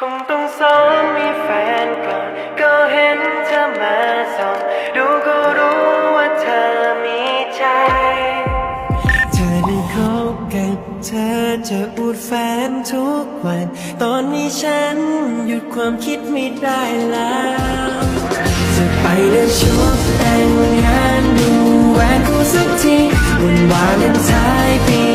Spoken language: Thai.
คงต้องซ้อมมีแฟนก่อนก็เห็นเธอมาส่องดูก็รู้ว่าเธอมีใจ เธอได้คบกับเธอจะอูดแฟนทุกวัน ตอนนี้ฉันหยุดความคิดไม่ได้แล้ว จะไปเดินชุดแต่งงานดูแหวนคู่สักทีวันวาเลนไทน์ปี